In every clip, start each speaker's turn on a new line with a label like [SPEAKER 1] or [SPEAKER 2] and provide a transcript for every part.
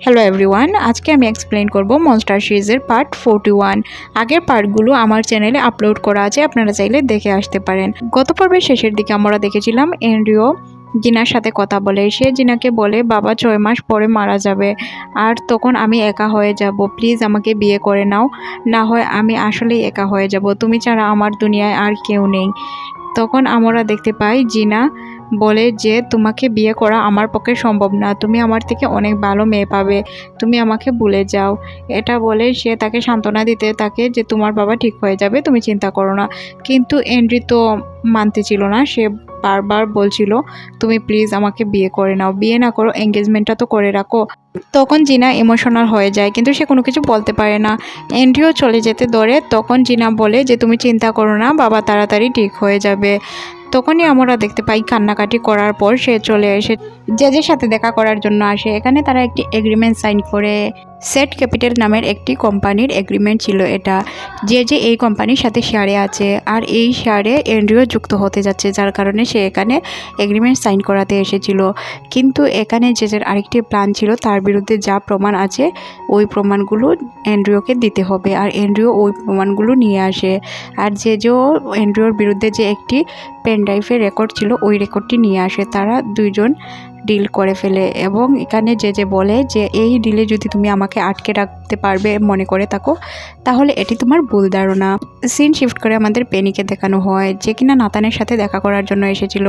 [SPEAKER 1] Hello everyone আজকে আমি explain করব মনস্টার সিরিজের পার্ট ফোরটি ওয়ান আগের পার্টগুলো আমার চ্যানেলে আপলোড করা আছে, আপনারা চাইলে দেখে আসতে পারেন। গত পর্বের শেষের দিকে আমরা দেখেছিলাম এনরিও জিনার সাথে কথা বলে। সে জিনাকে বলে, বাবা, ছয় মাস পরে মারা যাবে। আর তখন আমি একা হয়ে যাব। প্লিজ আমাকে বিয়ে করে নাও। না হয় আমি আসলেই একা হয়ে যাব। তুমি ছাড়া আমার দুনিয়ায় আর কেউ নেই। তখন আমরা দেখতে পাই জিনা বলে যে, তোমাকে বিয়ে করা আমার পক্ষে সম্ভব না। তুমি আমার থেকে অনেক ভালো মেয়ে পাবে। তুমি আমাকে ভুলে যাও। এটা বলে সে তাকে সান্ত্বনা দিতে থাকে যে, তোমার বাবা ঠিক হয়ে যাবে, তুমি চিন্তা করো না। কিন্তু এন্ড্রি তো মানতে ছিল না। সে বারবার বলছিল, তুমি প্লিজ আমাকে বিয়ে করে নাও। বিয়ে না করো, এঙ্গেজমেন্টটা তো করে রাখো। তখন জিনা ইমোশনাল হয়ে যায়, কিন্তু সে কোনো কিছু বলতে পারে না। এন্ড্রিও চলে যেতে ধরে, তখন জিনা বলে যে, তুমি চিন্তা করো না, বাবা তাড়াতাড়ি ঠিক হয়ে যাবে। তখনই আমরা দেখতে পাই কান্নাকাটি করার পর সে চলে এসে জেজের সাথে দেখা করার জন্য আসে, এখানে তারা একটি এগ্রিমেন্ট সাইন করে সেট ক্যাপিটাল নামের একটি কোম্পানির এগ্রিমেন্ট ছিল এটা। যে যে এই কোম্পানির সাথে শেয়ারে আছে, আর এই শেয়ারে এন্ড্রিও যুক্ত হতে যাচ্ছে, যার কারণে সে এখানে এগ্রিমেন্ট সাইন করাতে এসেছিল। কিন্তু এখানে যে যার আরেকটি প্ল্যান ছিল, তার বিরুদ্ধে যা প্রমাণ আছে, ওই প্রমাণগুলো এন্ড্রিওকে দিতে হবে, আর এন্ড্রিও ওই প্রমাণগুলো নিয়ে আসে। আর যে যে এন্ড্রিওর বিরুদ্ধে যে একটি পেন ড্রাইভের রেকর্ড ছিল, ওই রেকর্ডটি নিয়ে আসে। তারা দুইজন ডিল করে ফেলে এবং এখানে যে যে বলে যে এই ডিলে যদি তুমি আমাকে আটকে রাখতে পারবে মনে করে থাকো, তাহলে এটি তোমার ভুল ধারণা। সিন শিফট করে আমাদের পেনিকে দেখানো হয়, যে কিনা নাতানের সাথে দেখা করার জন্য এসেছিল।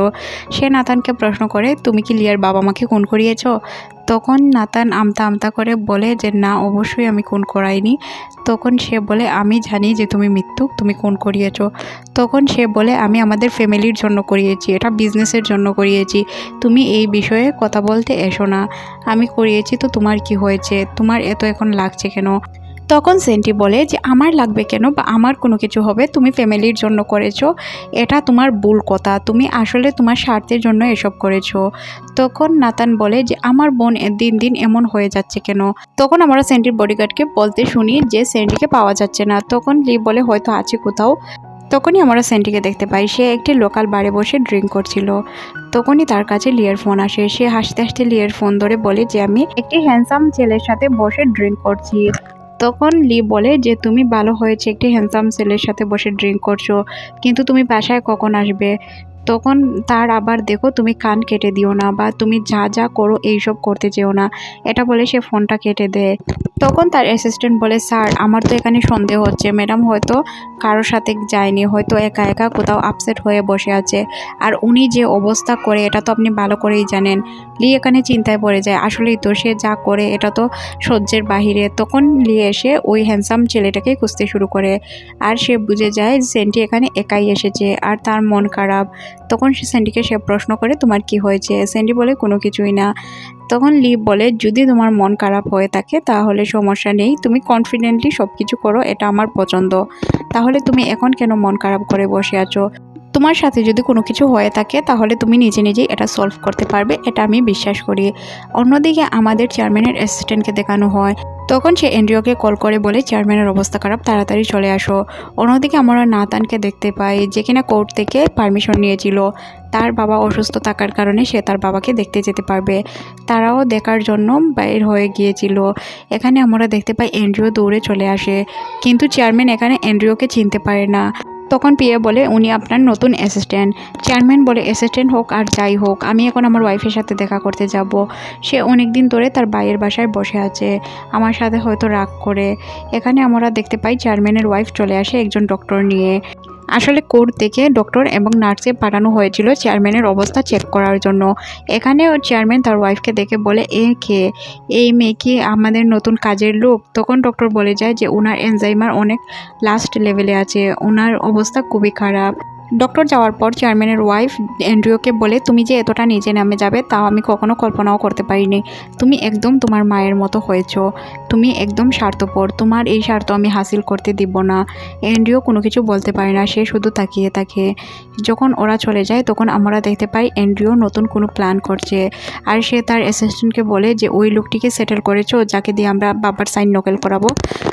[SPEAKER 1] সে নাতানকে প্রশ্ন করে, তুমি কি লিয়ার বাবা মাকে খুন করিয়েছ? তখন নাতান আমতা আমতা করে বলে যে, না, অবশ্যই আমি কোন করাইনি। তখন সে বলে, আমি জানি যে তুমি মৃত্যু তুমি কোন করিয়েছ। তখন সে বলে, আমি আমাদের ফ্যামিলির জন্য করিয়েছি, এটা বিজনেসের জন্য করিয়েছি। তুমি এই বিষয়ে কথা বলতে এসো না। আমি করিয়েছি তো তোমার কি হয়েছে? তোমার এত এখন লাগছে কেন? তখন সেন্টি বলে যে, আমার লাগবে কেন বা আমার কোনো কিছু হবে? তুমি ফ্যামিলির জন্য করেছ। এটা তোমার ভুল কথা। তুমি আসলে তোমার স্বার্থের জন্য এসব করেছ। তখন নাতান বলে যে, আমার বোন দিন দিন এমন হয়ে যাচ্ছে কেন? তখন আমরা সেন্টির বডিগার্ডকে বলতে শুনি যে, সেন্টিকে পাওয়া যাচ্ছে না। তখন লি বলে, হয়তো আছে কোথাও। তখনই আমরা সেন্টিকে দেখতে পাই। সে একটি লোকাল বারে বসে ড্রিঙ্ক করছিল। তখনই তার কাছে লিয়ার ফোন আসে। সে হাসতে হাসতে লিয়ার ফোন ধরে বলে যে, আমি একটি হ্যান্ডসাম ছেলের সাথে বসে ড্রিঙ্ক করছি। তখন লি বলে যে, তুমি ভালো হয়েছে, একটি হ্যান্ডসাম ছেলের সাথে বসে ড্রিঙ্ক করছ, কিন্তু তুমি বাসায় কখন আসবে? তখন তার আবার, দেখো, তুমি কান কেটে দিও না বা তুমি যা যা করো, এইসব করতে চেও না। এটা বলে সে ফোনটা কেটে দেয়। তখন তার অ্যাসিস্ট্যান্ট বলে, স্যার, আমার তো এখানে সন্দেহ হচ্ছে। ম্যাডাম হয়তো কারোর সাথে যায়নি, হয়তো একা একা কোথাও আপসেট হয়ে বসে আছে। আর উনি যে অবস্থা করে, এটা তো আপনি ভালো করেই জানেন। লি এখানে চিন্তায় পড়ে যায়, আসলেই তো সে যা করে, এটা তো সহ্যের বাহিরে। তখন লি এসে ওই হ্যান্ডসাম ছেলেটাকে খুঁজতে শুরু করে। আর সে বুঝে যায় সেন্টি এখানে একাই এসেছে, আর তার মন খারাপ। তখন সে স্যান্ডিকে সে প্রশ্ন করে, তোমার কি হয়েছে? স্যান্ডি বলে, কোনো কিছুই না। তখন লি বলে, যদি তোমার মন খারাপ হয়ে থাকে, তাহলে সমস্যা নেই। তুমি কনফিডেন্টলি সব কিছু করো, এটা আমার পছন্দ। তাহলে তুমি এখন কেন মন খারাপ করে বসে আছো? তোমার সাথে যদি কোনো কিছু হয়ে থাকে, তাহলে তুমি নিজে নিজেই এটা সলভ করতে পারবে, এটা আমি বিশ্বাস করি। অন্যদিকে আমাদের চেয়ারম্যানের অ্যাসিস্ট্যান্টকে দেখানো হয়, তখন সে এনডিওকে কল করে বলে চেয়ারম্যানের অবস্থা খারাপ, তাড়াতাড়ি চলে আসো। অন্যদিকে আমরা নাতানকে দেখতে পাই, যে কিনা কোর্ট থেকে পারমিশন নিয়েছিল। তার বাবা অসুস্থ থাকার কারণে সে তার বাবাকে দেখতে যেতে পারবে। তারাও দেখার জন্য বাইর হয়ে গিয়েছিল। এখানে আমরা দেখতে পাই এনডিও দৌড়ে চলে আসে। কিন্তু চেয়ারম্যান এখানে এনডিওকে চিনতে পারে না। তখন পিএ বলে, উনি আপনার নতুন অ্যাসিস্ট্যান্ট চেয়ারম্যান বলে অ্যাসিস্ট্যান্ট হোক আর যাই হোক, আমি এখন আমার ওয়াইফের সাথে দেখা করতে যাব। সে অনেক দিন ধরে তার বাইয়ের বাসায় বসে আছে। আমার সাথে হয়তো রাগ করে। এখানে আমরা দেখতে পাই চেয়ারম্যানের ওয়াইফ চলে আসে একজন ডক্টর নিয়ে। আসলে কোর্ট থেকে ডক্টর এবং নার্সে পাঠানো হয়েছিল চেয়ারম্যানের অবস্থা চেক করার জন্য। এখানে চেয়ারম্যান তার ওয়াইফকে দেখে বলে, এ কে? এই মেয়ে কি আমাদের নতুন কাজের লোক? তখন ডক্টর বলে যায় যে ওনার এনজাইমার অনেক লাস্ট লেভেলে আছে। ওনার অবস্থা খুবই খারাপ। ডক্টর যাওয়ার পর চেয়ারম্যানের ওয়াইফ অ্যান্ড্রিওকে বলে, তুমি যে এতটা নিজে নামে যাবে তাও আমি কখনো কল্পনাও করতে পারিনি। তুমি একদম তোমার মায়ের মতো হয়েছো। তুমি একদম স্বার্থপর। তোমার এই স্বার্থ আমি হাসিল করতে দিব না। অ্যান্ড্রিও কোনো কিছু বলতে পারে না, সে শুধু তাকিয়ে থাকে। যখন ওরা চলে যায়, তখন আমরা দেখতে পাই অ্যান্ড্রিও নতুন কোনো প্ল্যান করছে। আর সে তার অ্যাসিস্ট্যান্টকে বলে যে, ওই লোকটিকে সেটেল করেছ, যাকে দিয়ে আমরা বাবার সাইন নকল করাবো?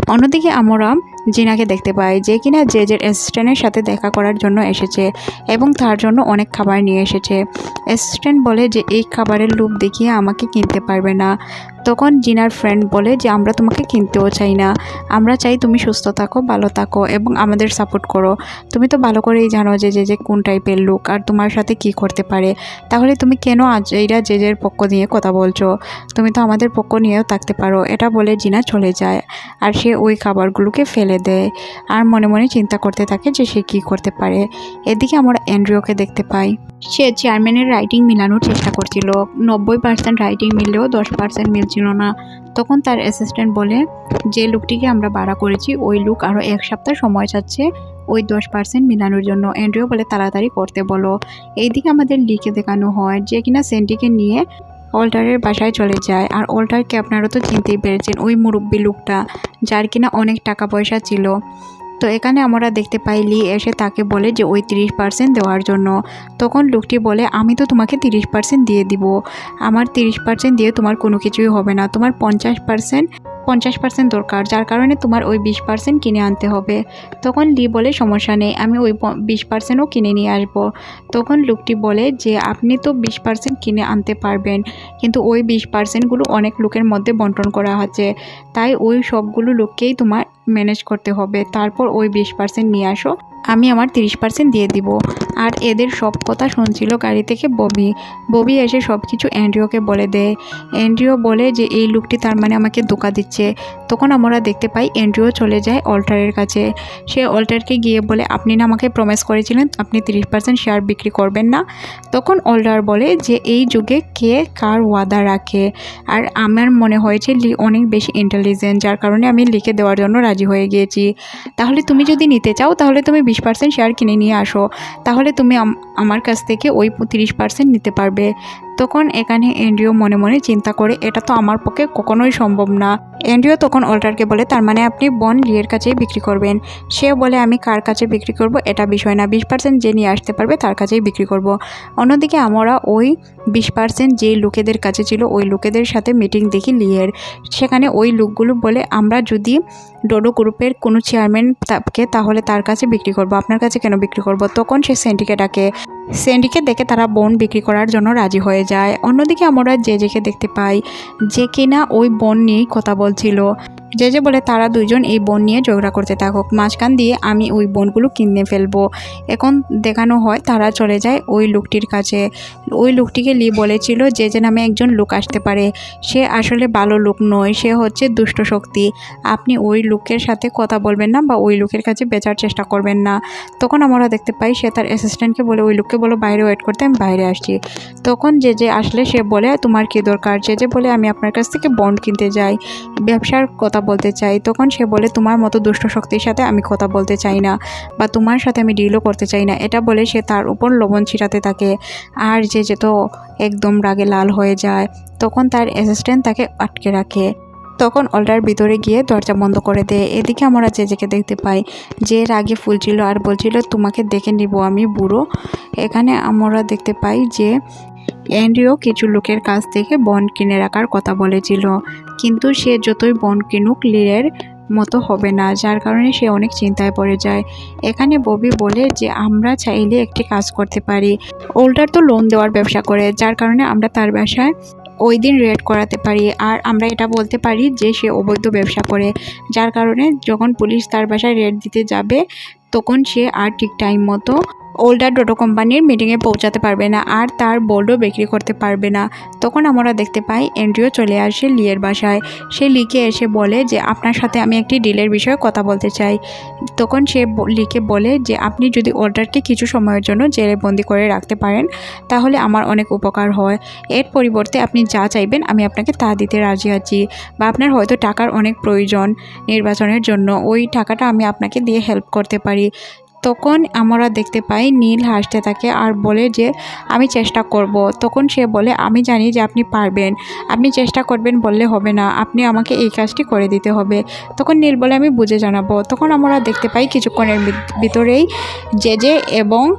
[SPEAKER 1] অন্যদিকে আমরা জিনাকে দেখতে পাই যে কিনা জেজের অ্যাসিস্ট্যান্টের সাথে দেখা করার জন্য এসেছে এবং তার জন্য অনেক খাবার নিয়ে এসেছে। অ্যাসিস্ট্যান্ট বলে যে, এই খাবারের লুপ দেখিয়ে আমাকে কিনতে পারবে না। তখন জিনার ফ্রেন্ড বলে যে, আমরা তোমাকে কিনতেও চাই না। আমরা চাই তুমি সুস্থ থাকো, ভালো থাকো এবং আমাদের সাপোর্ট করো। তুমি তো ভালো করেই জানো যে যে যে, কোন টাইপের লোক আর তোমার সাথে কি করতে পারে। তাহলে তুমি কেন আজ এইরা যে যের পক্ষ নিয়ে কথা বলছো? তুমি তো আমাদের পক্ষ নিয়েও থাকতে পারো। এটা বলে জিনা চলে যায় আর সে ওই খাবারগুলোকে ফেলে দেয় আর মনে মনে চিন্তা করতে থাকে যে, সে কী করতে পারে। এদিকে আমরা অ্যান্ড্রিওকে দেখতে পাই। সে চেয়ারম্যানের রাইটিং মিলানোর চেষ্টা করছিল। নব্বই পার্সেন্ট রাইটিং মিললেও দশ পার্সেন্ট মিলছিল না। তখন তার অ্যাসিস্ট্যান্ট বলে, যে লোকটিকে আমরা ভাড়া করেছি, ওই লোক আরও এক সপ্তাহ সময় চাচ্ছে, ওই দশ পার্সেন্ট মিলানোর জন্য। অ্যান্ড্রিও বলে, তাড়াতাড়ি করতে বলো। এইদিকে আমাদের লিখে দেখানো হয় যে কিনা সেন্টিকে নিয়ে অল্টারের বাসায় চলে যায়। আর অল্টারকে আপনারা তো চিনতেই পেরেছেন, ওই মুরব্বী লোকটা যার কিনা অনেক টাকা পয়সা ছিল। তো এখানে আমরা দেখতে পাই লি এসে তাকে বলে যে ওই তিরিশ পার্সেন্ট দেওয়ার জন্য। তখন লোকটি বলে, আমি তো তোমাকে তিরিশ পার্সেন্ট দিয়ে দিব। আমার তিরিশ পার্সেন্ট দিয়ে তোমার কোনো কিছুই হবে না। তোমার পঞ্চাশ পার্সেন্ট পঞ্চাশ পার্সেন্ট দরকার, যার কারণে তোমার ওই বিশ পার্সেন্ট কিনে আনতে হবে। তখন লি বলে, সমস্যা নেই, আমি ওই বিশ পার্সেন্টও কিনে নিয়ে আসব। তখন লোকটি বলে যে, আপনি তো বিশ পার্সেন্ট কিনে আনতে পারবেন, কিন্তু ওই বিশ পার্সেন্টগুলো অনেক লোকের মধ্যে বন্টন করা হচ্ছে তাই ওই সবগুলো লোককেই তোমার ম্যানেজ করতে হবে। তারপর ওই বিশ পার্সেন্ট নিয়ে আসো। আমি আমার তিরিশ পার্সেন্ট দিয়ে দিব। আর এদের সব কথা শুনছিল গাড়ি থেকে ববি। ববি এসে সব কিছু অ্যান্ড্রিওকে বলে দেয়। অ্যান্ড্রিও বলে যে, এই লোকটি তার মানে আমাকে ধোকা দিচ্ছে। তখন আমরা দেখতে পাই অ্যান্ড্রিও চলে যায় অল্টারের কাছে। সে অল্টারকে গিয়ে বলে, আপনি না আমাকে প্রমিস করেছিলেন, আপনি তিরিশ পার্সেন্ট শেয়ার বিক্রি করবেন না। তখন অল্টার বলে যে, এই যুগে কে কার ওয়াদা রাখে? আর আমার মনে হয়েছে লি অনেক বেশি ইন্টেলিজেন্ট যার কারণে আমি লিখে দেওয়ার জন্য রাজি হয়ে গিয়েছি। তাহলে তুমি যদি নিতে চাও, তাহলে তুমি বিশ পার্সেন্ট শেয়ার কিনে নিয়ে আসো। তাহলে তুমি আমার কাছ থেকে ওই তিরিশ পার্সেন্ট নিতে পারবে। তখন এখানে এনডিও মনে মনে চিন্তা করে, এটা তো আমার পক্ষে কখনোই সম্ভব না। এনডিও তখন অল্টারকে বলে, তার মানে আপনি বন লিয়ের কাছেই বিক্রি করবেন। সে বলে, আমি কার কাছে বিক্রি করব এটা বিষয় না। বিশ পার্সেন্ট যে নিয়ে আসতে পারবে তার কাছেই বিক্রি করব। অন্যদিকে আমরা ওই বিশ পার্সেন্ট যে লোকেদের কাছে ছিল, ওই লোকেদের সাথে মিটিং দেখি লিয়ের। সেখানে ওই লোকগুলো বলে, আমরা যদি ডোডো গ্রুপের কোনো চেয়ারম্যান থাকে তাহলে তার কাছে বিক্রি করব। আপনার কাছে কেন বিক্রি করব? তখন সে সেন্টিকে ডাকে। সেন্ডিকে দেখে তারা বোন বিক্রি করার জন্য রাজি হয়ে যায়। অন্যদিকে আমরা যে জেকে দেখতে পাই যে কিনা ওই বোন নিয়েই কথা বলছিল। যে যে বলে তারা দুজন এই বোন নিয়ে ঝগড়া করতে থাকুক, মাঝখান দিয়ে আমি ওই বোনগুলো কিনে ফেলব। এখন দেখানো হয় তারা চলে যায় ওই লোকটির কাছে। ওই লোকটিকে লি বলেছিল যে যে নামে একজন লোক আসতে পারে। সে আসলে ভালো লোক নয়, সে হচ্ছে দুষ্ট শক্তি। আপনি ওই লোকের সাথে কথা বলবেন না বা ওই লোকের কাছে বেচার চেষ্টা করবেন না। তখন আমরা দেখতে পাই সে তার অ্যাসিস্ট্যান্টকে বলে, ওই লোককে বলো বাইরে ওয়েট করতে, আমি বাইরে আসছি। তখন যে যে আসলে সে বলে, তোমার কী দরকার? যে যে বলে, আমি আপনার কাছ থেকে বন্ড কিনতে যাই। ব্যবসার কথা বলতে চাই, তখন সে বলে, তোমার মতো দুষ্ট শক্তির সাথে আমি কথা বলতে চাই না বা তোমার সাথে আমি ডিলও করতে চাই না। এটা বলে সে তার উপর লবণ ছিটাতে থাকে। আর যে যে তো একদম রাগে লাল হয়ে যায়, তখন তার অ্যাসিস্ট্যান্ট তাকে আটকে রাখে। তখন অল্টার ভিতরে গিয়ে দরজা বন্ধ করে দেয়। এদিকে আমরা যেকে দেখতে পাই, যে রাগে ফুলছিল আর বলছিল, তোমাকে দেখে নিব আমি, বুড়ো। এখানে আমরা দেখতে পাই যে অ্যান্ড্রিও কিছু লোকের কাছ থেকে বন্ড কিনে রাখার কথা বলেছিল। কিন্তু সে যতই বন কিনুক, লিরের মতো হবে না, যার কারণে সে অনেক চিন্তায় পড়ে যায়। এখানে ববি বলে যে, আমরা চাইলে একটি কাজ করতে পারি। ওল্ডার তো লোন দেওয়ার ব্যবসা করে, যার কারণে আমরা তার বাসায় ওই দিন রেড করাতে পারি। আর আমরা এটা বলতে পারি যে, সে অবৈধ ব্যবসা করে, যার কারণে যখন পুলিশ তার বাসায় রেড দিতে যাবে, তখন সে আর ঠিক টাইম মতো ওল্ডার ডোটো কোম্পানির মিটিংয়ে পৌঁছাতে পারবে না আর তার বোর্ডও বিক্রি করতে পারবে না। তখন আমরা দেখতে পাই এন্ড্রিও চলে আসে লিয়ের বাসায়। সে লিকে এসে বলে যে, আপনার সাথে আমি একটি ডিলের বিষয়ে কথা বলতে চাই। তখন সে লিকে বলে যে, আপনি যদি অর্ডারকে কিছু সময়ের জন্য জেলে বন্দি করে রাখতে পারেন, তাহলে আমার অনেক উপকার হয়। এর পরিবর্তে আপনি যা চাইবেন, আমি আপনাকে তা দিতে রাজি আছি বা আপনার হয়তো টাকার অনেক প্রয়োজন নির্বাচনের জন্য। ওই টাকাটা আমি আপনাকে দিয়ে হেল্প করতে পারি। তখন আমরা দেখতে পাই নীল হাসতে থাকে আর বলে যে, আমি চেষ্টা করব। তখন সে বলে, আমি জানি যে আপনি পারবেন। আপনি চেষ্টা করবেন বললে হবে না। আপনি আমাকে এই কাজটি করে দিতে হবে। তখন নীল বলে, আমি বুঝে জানাব। তখন আমরা দেখতে পাই কিছুক্ষণের ভিতরেই যে যে এবং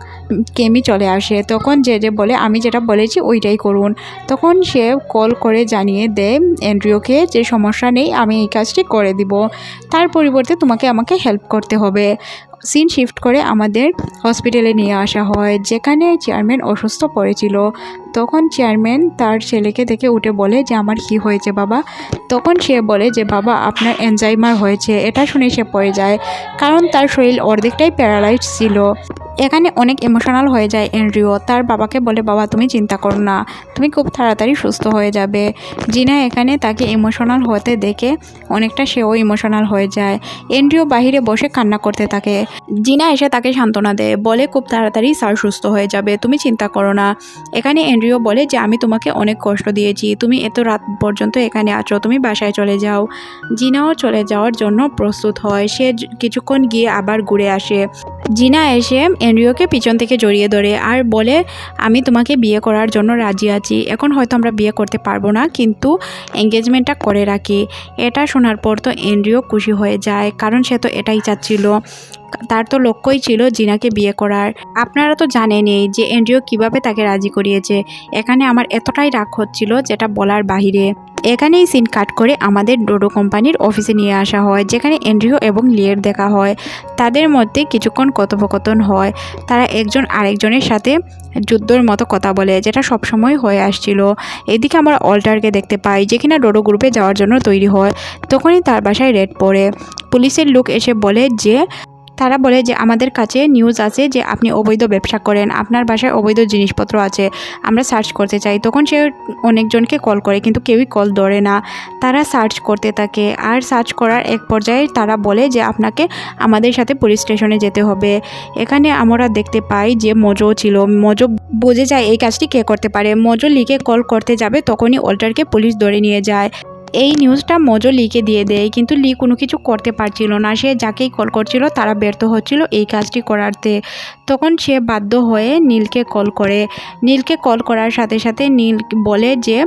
[SPEAKER 1] কেমি চলে আসে। তখন যে যে বলে, আমি যেটা বলেছি ওইটাই করুন। তখন সে কল করে জানিয়ে দেয়, অ্যান্ড্রিওকে যে সমস্যা নেই, আমি এই কাজটি করে দিব। তার পরিবর্তে তোমাকে আমাকে হেল্প করতে হবে। সিন শিফট করে আমাদের হসপিটালে নিয়ে আসা হয়, যেখানে চেয়ারম্যান অসুস্থ পড়েছিল। তখন চেয়ারম্যান তার ছেলেকে দেখে উঠে বলে যে, আমার কি হয়েছে বাবা? তখন সে বলে যে, বাবা, আপনার এনজাইমার হয়েছে, এটা শুনে সে পড়ে যায়, কারণ তার শরীর অর্ধেকটাই প্যারালাইজ ছিল। এখানে অনেক ইমোশনাল হয়ে যায় এন্ড্রিও তার বাবাকে বলে, বাবা, তুমি চিন্তা করো না, তুমি খুব তাড়াতাড়ি সুস্থ হয়ে যাবে। জিনা এখানে তাকে ইমোশনাল হতে দেখে অনেকটা সেও ইমোশনাল হয়ে যায়। এন্ড্রিও বাহিরে বসে কান্না করতে থাকে। জিনা এসে তাকে সান্ত্বনা দেয়, বলে, খুব তাড়াতাড়ি স্যার সুস্থ হয়ে যাবে, তুমি চিন্তা করো না। এখানে এন্ড্রিও বলে যে, আমি তোমাকে অনেক কষ্ট দিয়েছি, তুমি এত রাত পর্যন্ত এখানে আছো, তুমি বাসায় চলে যাও। জিনাও চলে যাওয়ার জন্য প্রস্তুত হয়, সে কিছুক্ষণ গিয়ে আবার ঘুরে আসে। জিনা এসে এন্ড্রিওকে পিছন থেকে জড়িয়ে ধরে আর বলে, আমি তোমাকে বিয়ে করার জন্য রাজি আছি, এখন হয়তো আমরা বিয়ে করতে পারব না, কিন্তু এঙ্গেজমেন্টটা করে রাখি। এটা শোনার পর তো এন্ড্রিও খুশি হয়ে যায়, কারণ সে তো এটাই চাচ্ছিল। তার তো লক্ষ্যই ছিল জিনাকে বিয়ে করার। আপনারা তো জানেনই যে এন্ড্রিও কীভাবে তাকে রাজি করিয়েছে। এখানে আমার এতটাই রাগ হচ্ছিল যেটা বলার বাহিরে। এখানেই সিন কাট করে আমাদের ডোডো কোম্পানির অফিসে নিয়ে আসা হয়, যেখানে এন্ড্রিও এবং লিয়ের দেখা হয়। তাদের মধ্যে কিছুক্ষণ কথোপকথন হয়। তারা একজন আরেকজনের সাথে যুদ্ধর মতো কথা বলে, যেটা সবসময় হয়ে আসছিল। এদিকে আমরা অল্টারকে দেখতে পাই, যে কিনা ডোডো গ্রুপে যাওয়ার জন্য তৈরি হয়। তখনই তার বাসায় রেড পড়ে। পুলিশের লোক এসে বলে যে তারা বলে যে আমাদের কাছে নিউজ আছে যে আপনি অবৈধ ব্যবসা করেন, আপনার বাসায় অবৈধ জিনিসপত্র আছে, আমরা সার্চ করতে চাই। তখন সে অনেকজনকে কল করে, কিন্তু কেউই কল ধরে না। তারা সার্চ করতে থাকে, আর সার্চ করার এক পর্যায়ে তারা বলে যে আপনাকে আমাদের সাথে পুলিশ স্টেশনে যেতে হবে। এখানে আমরা দেখতে পাই যে মজো ছিল, মজো বোঝে যায় এই কাজটি কে করতে পারে। মজো লিকে কল করতে যাবে, তখনই অল্টারকে পুলিশ ধরে নিয়ে যায়। এই নিউজটা মজো লিকে দিয়ে দেয়, কিন্তু লি কোনো কিছু করতে পারছিল না। সে যাকেই কল করছিল, তারা ব্যর্থ হচ্ছিল এই কাজটি করাতে। তখন সে বাধ্য হয়ে নীলকে কল করে। নীলকে কল করার সাথে সাথে নীল বলে যে,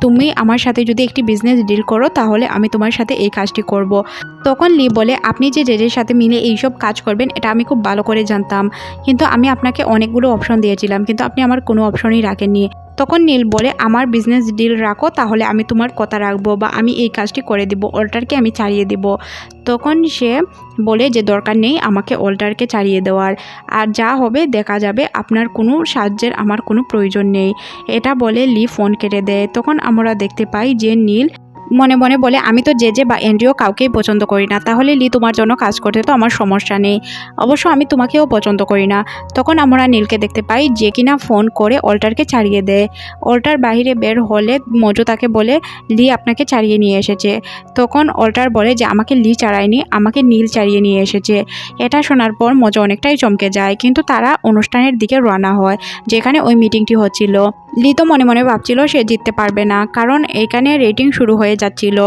[SPEAKER 1] তুমি আমার সাথে যদি একটি বিজনেস ডিল করো, তাহলে আমি তোমার সাথে এই কাজটি করব। তখন লি বলে, আপনি যে জেজের সাথে মিলে এইসব কাজ করবেন, এটা আমি খুব ভালো করে জানতাম। কিন্তু আমি আপনাকে অনেকগুলো অপশন দিয়েছিলাম, কিন্তু আপনি আমার কোনো অপশনই রাখেননি। তখন নীল বলে, আমার বিজনেস ডিল রাখো, তাহলে আমি তোমার কথা রাখব বা আমি এই কাজটি করে দিব অল্টারকে আমি ছাড়িয়ে দিব। তখন সে বলে যে, দরকার নেই, আমাকে অল্টারকে ছাড়িয়ে দেওয়ার। আর যা হবে, দেখা যাবে, আপনার কোনো সাহায্যের আমার কোনো প্রয়োজন নেই। এটা বলে লি ফোন কেটে দেয়। তখন আমরা দেখতে পাই যে নীল মনে মনে বলে, আমি তো জেজে বা এনডিও কাউকেই পছন্দ করি না। তাহলে লি তোমার জন্য কাজ করতে তো আমার সমস্যা নেই। অবশ্য আমি তোমাকেও পছন্দ করি না। তখন আমরা নীলকে দেখতে পাই যে কিনা ফোন করে অল্টারকে ছাড়িয়ে দেয়। অল্টার বাইরে বের হলে মজু তাকে বলে, লি আপনাকে ছাড়িয়ে নিয়ে এসেছে। তখন অল্টার বলে যে, আমাকে লি চাড়ায়নি আমাকে নীল চাড়িয়ে নিয়ে এসেছে। এটা শোনার পর মজা অনেকটাই চমকে যায়। কিন্তু তারা অনুষ্ঠানের দিকে রওনা হয়, যেখানে ওই মিটিংটি হচ্ছিল। লি তো মনে মনে ভাবছিল সে জিততে পারবে না, কারণ এখানে রেটিং শুরু হয়ে যাচ্ছিল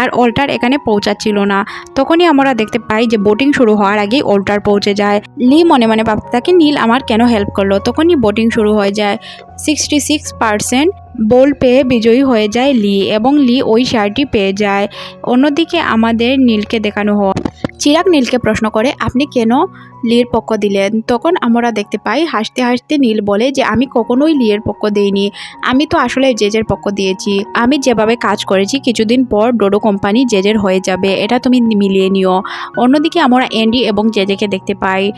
[SPEAKER 1] আর অল্টার এখানে পৌঁছাচ্ছিল না। তখনই আমরা দেখতে পাই যে বোটিং শুরু হওয়ার আগেই অল্টার পৌঁছে যায়। লি মনে মনে ভাবতে থাকে, নীল আমার কেন হেল্প করল? তখনই বোটিং শুরু হয়ে যায়। সিক্সটি সিক্স পারসেন্ট বোল পেয়ে বিজয়ী হয়ে যায় লি এবং লি ওই শেয়ারটি পেয়ে যায়। অন্যদিকে আমাদের নীলকে দেখানো হয়। চিরাগ নীলকে প্রশ্ন করে, আপনি কেন লির পক্ষ দিলেন। তখন আমরা দেখতে পাই, হাসতে হাসতে নীল বলে যে, আমি কখনোই লিয়ের পক্ষ দেইনি। আমি তো আসলে জেজের পক্ষ দিয়েছি। আমি যেভাবে কাজ করেছি, কিছুদিন পর ডোডো কোম্পানি জেজের হয়ে যাবে। এটা তুমি মিলিয়ে নিও। অন্যদিকে আমরা এন্ডি এবং জেজেকে দেখতে পাই।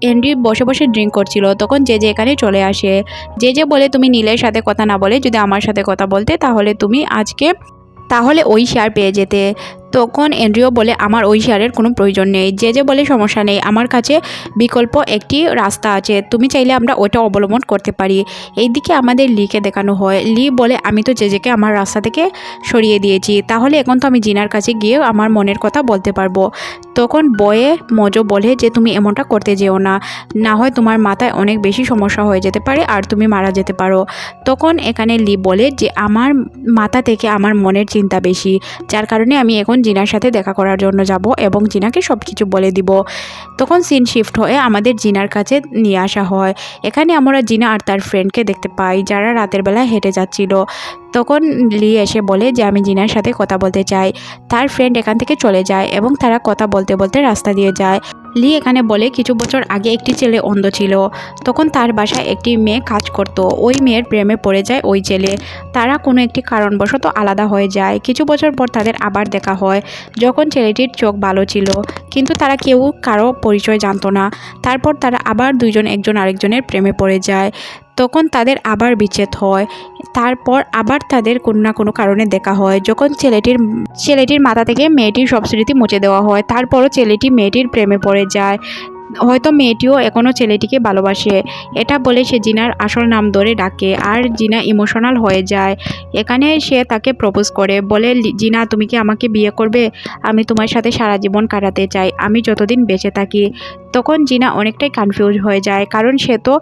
[SPEAKER 1] এন্ডি বসে বসে ড্রিঙ্ক করছিল। তখন জেজে এখানে চলে আসে। জেজে বলে, তুমি নীলের সাথে কথা না বলে, যদি আমার সাথে কথা বলতে, তাহলে তুমি আজকে, তাহলে ওই শেয়ার পেয়ে যেতে। তখন এন্ড্রিও বলে আমার ওই শেয়ারের কোনো প্রয়োজন নেই। যে যে বলে সমস্যা নেই। আমার কাছে বিকল্প একটি রাস্তা আছে। তুমি চাইলে আমরা ওটা অবলম্বন করতে পারি। এইদিকে আমাদের লিকে দেখানো হয়। লি বলে, আমি তো জেজেকে আমার রাস্তা থেকে সরিয়ে দিয়েছি। তাহলে এখন তো আমি জিনার কাছে গিয়ে আমার মনের কথা বলতে পারব। তখন বয়ে মজো বলে যে, তুমি এমনটা করতে যেও না। না হয় তোমার মাথায় অনেক বেশি সমস্যা হয়ে যেতে পারে আর তুমি মারা যেতে পারো। তখন এখানে লি বলে যে, আমার মাথা থেকে আমার মনের চিন্তা বেশি। যার কারণে আমি এখন জিনার সাথে দেখা করার জন্য যাব এবং জিনাকে সব কিছু বলে দিব। তখন সিন শিফট হয়ে আমাদের জিনার কাছে নিয়ে আসা হয়। এখানে আমরা জিনা আর তার ফ্রেন্ডকে দেখতে পাই, যারা রাতের বেলা হেঁটে যাচ্ছিল। তখন লি এসে বলে যে, আমি জিনার সাথে কথা বলতে চাই। তার ফ্রেন্ড এখান থেকে চলে যায় এবং তারা কথা বলতে বলতে রাস্তা দিয়ে যায়। লি এখানে বলে, কিছু বছর আগে একটি ছেলে অন্ধ ছিল। তখন তার বাসায় একটি মেয়ে কাজ করত। ওই মেয়ের প্রেমে পড়ে যায় ওই ছেলে। তারা কোনো একটি কারণবশত আলাদা হয়ে যায়। কিছু বছর পর তাদের আবার দেখা হয়। যখন ছেলেটির চোখ ভালো ছিল। কিন্তু তারা কেউ কারও পরিচয় জানতো না। তারপর তারা আবার দুজন একজন আরেকজনের প্রেমে পড়ে যায়। তখন তাদের আবার বিচ্ছেদ হয়। তারপর আবার তাদের কোনো না কোনো কারণে দেখা হয়। যখন ছেলেটির ছেলেটির মাথা থেকে মেয়েটির সব স্মৃতি মুছে দেওয়া হয়, তারপরও ছেলেটি মেয়েটির প্রেমে পড়ে যায়। হয়তো মেয়েটিও এখনও ছেলেটিকে ভালোবাসে। এটা বলে সে জিনার আসল নাম ধরে ডাকে, আর জিনা ইমোশনাল হয়ে যায়। এখানে সে তাকে প্রপোজ করে, বলে, "লি- জিনা, তুমি কি আমাকে বিয়ে করবে? আমি তোমার সাথে সারা জীবন কাটাতে চাই। আমি যতদিন বেঁচে থাকি। তখন জিনা অনেকটাই কনফিউজ হয়ে যায়, কারণ সে তো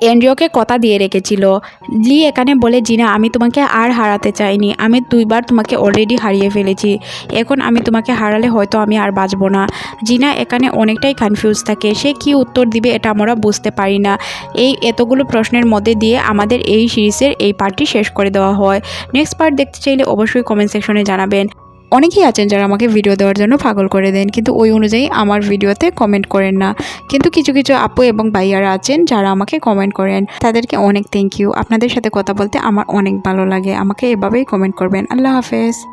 [SPEAKER 1] এন্ড্রিওকে কথা দিয়ে রেখেছিল। লি এখানে বলে, জিনা, আমি তোমাকে আর হারাতে চাইনি। আমি দুইবার তোমাকে অলরেডি হারিয়ে ফেলেছি। এখন আমি তোমাকে হারালে হয়তো আমি আর বাঁচব না। জিনা এখানে অনেকটাই কনফিউজ থাকে। সে কি উত্তর দিবে এটা আমরা বুঝতে পারি না। এই এতগুলো প্রশ্নের মধ্যে দিয়ে আমাদের এই সিরিজের এই পার্টটি শেষ করে দেওয়া হয়। নেক্সট পার্ট দেখতে চাইলে অবশ্যই কমেন্ট সেকশনে জানাবেন। অনেকেই আছেন যারা আমাকে ভিডিও দেওয়ার জন্য পাগল করে দেন, কিন্তু ওই অনুযায়ী আমার ভিডিওতে কমেন্ট করেন না। কিন্তু কিছু কিছু আপু এবং ভাইয়ারা আছেন যারা আমাকে কমেন্ট করেন। তাদেরকে অনেক থ্যাংক ইউ আপনাদের সাথে কথা বলতে আমার অনেক ভালো লাগে। আমাকে এভাবেই কমেন্ট করবেন। আল্লাহ হাফেজ।